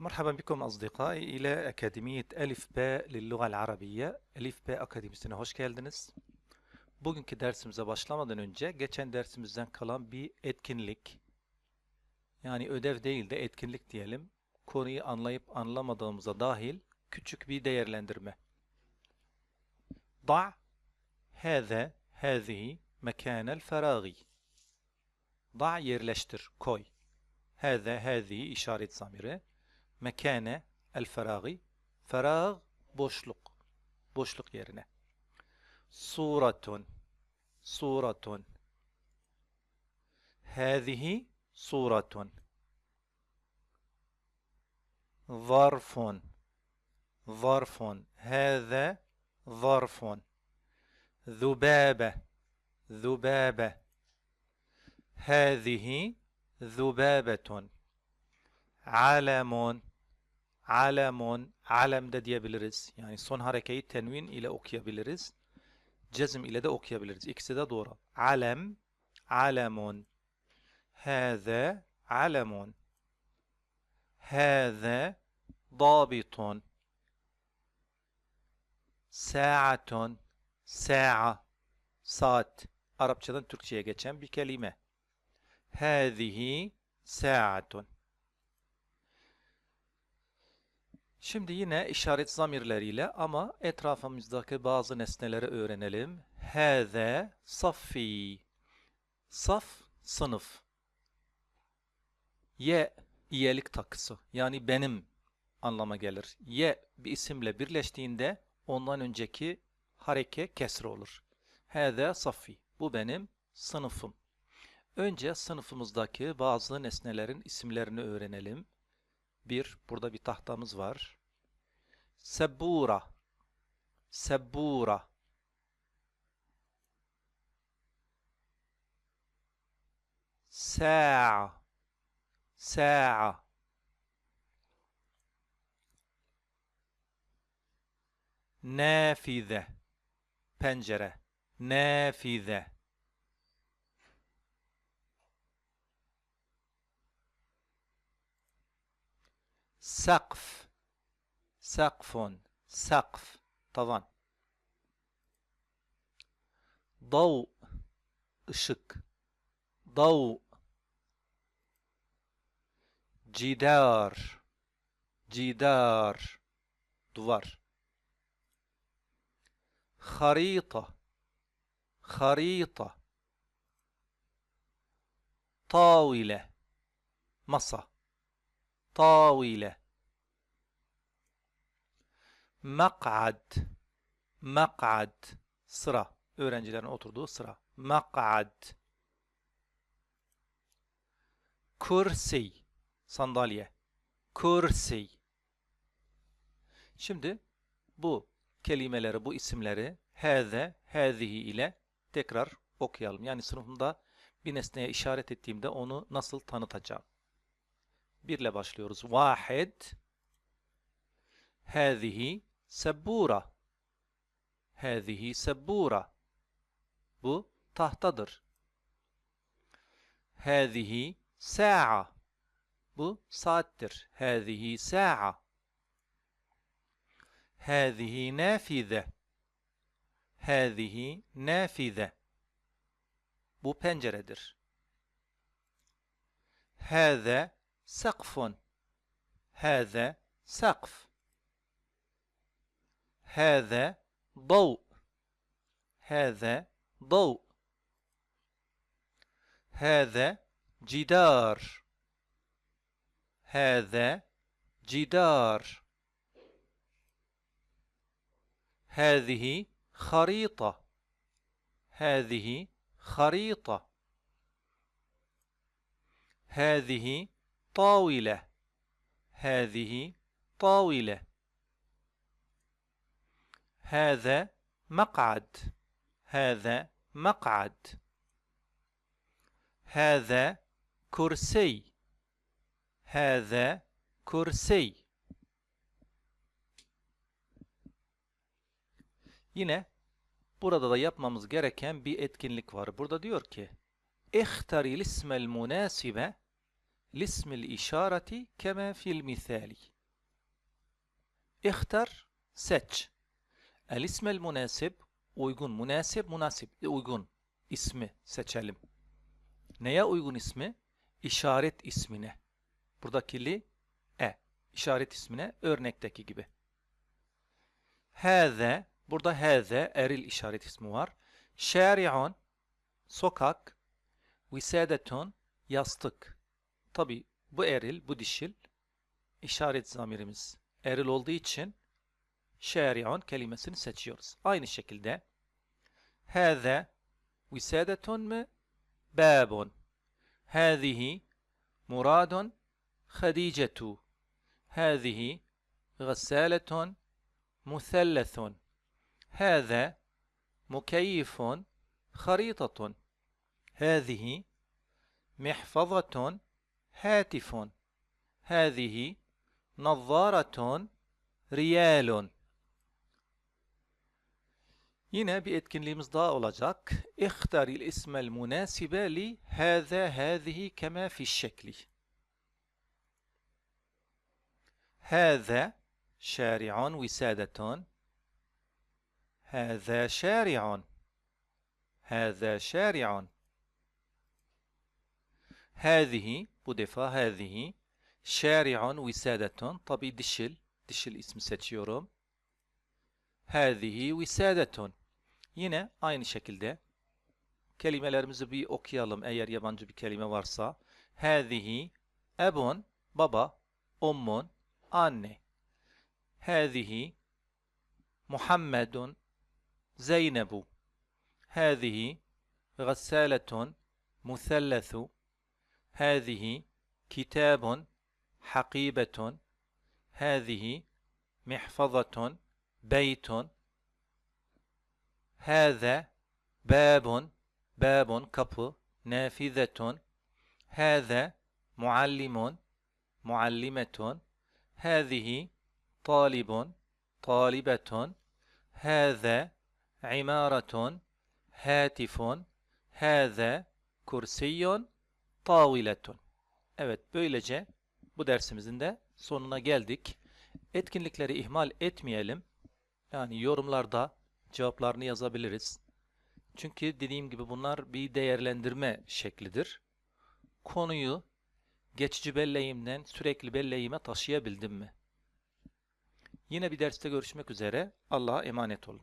مرحبا بكم أصدقائي إلى أكاديمية ألف باء للغة العربية Elif B Akademisi'ne hoş geldiniz. Bugünkü dersimize başlamadan önce geçen dersimizden kalan bir etkinlik yani ödev değil de etkinlik diyelim. Konuyu anlayıp anlamadığımıza dahil küçük bir değerlendirme. ضع هذا هذه مكان الفراغ ضع yerleştir, koy. هذا هذه işaret zamiri. مكان الفراغ. فراغ بوشلق. بوشلق يرنا. صورة. صورة. هذه صورة. ظرف. ظرف. هذا ظرف. ذبابة. ذبابة. هذه ذبابة. علم. alamun alem de diyebiliriz. Yani son harekeyi tenvin ile okuyabiliriz. Cezm ile de okuyabiliriz. İkisi de doğru. Alem alamun hâze alamun hâze dabitun sa'atun sa'a saat Arapçadan Türkçe'ye geçen bir kelime. Hâzihi sa'atun Şimdi yine işaret zamirleriyle ama etrafımızdaki bazı nesneleri öğrenelim. Hâze saffi. Saf, sınıf. Ye, iyelik takısı. Yani benim anlama gelir. Ye bir isimle birleştiğinde ondan önceki hareke kesre olur. Hâze saffi. Bu benim sınıfım. Önce sınıfımızdaki bazı nesnelerin isimlerini öğrenelim. Bir, burada bir tahtamız var. Sebbura, sebbura. Sa'a, sa'a. Nafize, pencere, nafize. سقف. سقف. سقف. tavan ضوء. ışık ضوء. جدار. جدار. duvar خريطة. خريطة. طاولة. masa طاولة مقعد مقعد sıra öğrencilerin oturduğu sıra مقعد kursi sandalye kursi şimdi bu kelimeleri bu isimleri hâze hâzihi ile tekrar okuyalım yani sınıfımda bir nesneye işaret ettiğimde onu nasıl tanıtacağım Birle başlıyoruz. Vahid Hâzihi sebbura Hâzihi sebbura Bu tahtadır. Hâzihi sa'a Bu saattir. Hâzihi sa'a Hâzihi nafize Hâzihi nafize Bu penceredir. Hâze سقف. هذا سقف. هذا ضوء. هذا ضوء. هذا جدار. هذا جدار. هذه خريطة. هذه خريطة. هذه طاولة هذه طاولة هذا مقعد هذا مقعد هذا كرسي هذا كرسي Yine burada da yapmamız gereken bir etkinlik var. Burada diyor ki: "İhtaril ismel munasibe lismil işareti keme fil misali. İhtar, seç. El ismel münasip, uygun, münasip, münasip, e, uygun ismi seçelim. Neye uygun ismi? İşaret ismine. Buradaki li, e. İşaret ismine örnekteki gibi. Hâze, burada hâze, eril işaret ismi var. Şâri'un, sokak. Visadetun, yastık. Tabi bu eril, bu dişil işaret zamirimiz eril olduğu için şari'un kelimesini seçiyoruz. Aynı şekilde hâze visadetun mu babun hâzihi muradun khadicetu hâzihi غسالة مثلث هذا مكيف خريطة هذه محفظة هاتف هذه نظارة ريال Yine bir etkinliğimiz daha olacak. اختر الاسم المناسب لهذا هذه كما في الشكل. هذا شارع وسادة. هذا شارع. هذا شارع. هذه bu defa hâzihi. Şâri'un visâdetun. Tabi dişil, dişil ismi seçiyorum. Hâzihi visâdetun. Yine aynı şekilde kelimelerimizi bir okuyalım eğer yabancı bir kelime varsa. Hâzihi ebun baba, ummun anne. Hâzihi Muhammedun Zeynebu. Hâzihi غسالة مثلث هذه كتاب حقيبة هذه محفظة بيت. هذا باب باب kapı نافذة. هذا معلم معلمة. هذه طالب طالبة. هذا عمارة هاتف. هذا كرسي. taviletun. Evet böylece bu dersimizin de sonuna geldik. Etkinlikleri ihmal etmeyelim. Yani yorumlarda cevaplarını yazabiliriz. Çünkü dediğim gibi bunlar bir değerlendirme şeklidir. Konuyu geçici belleğimden sürekli belleğime taşıyabildim mi? Yine bir derste görüşmek üzere. Allah'a emanet olun.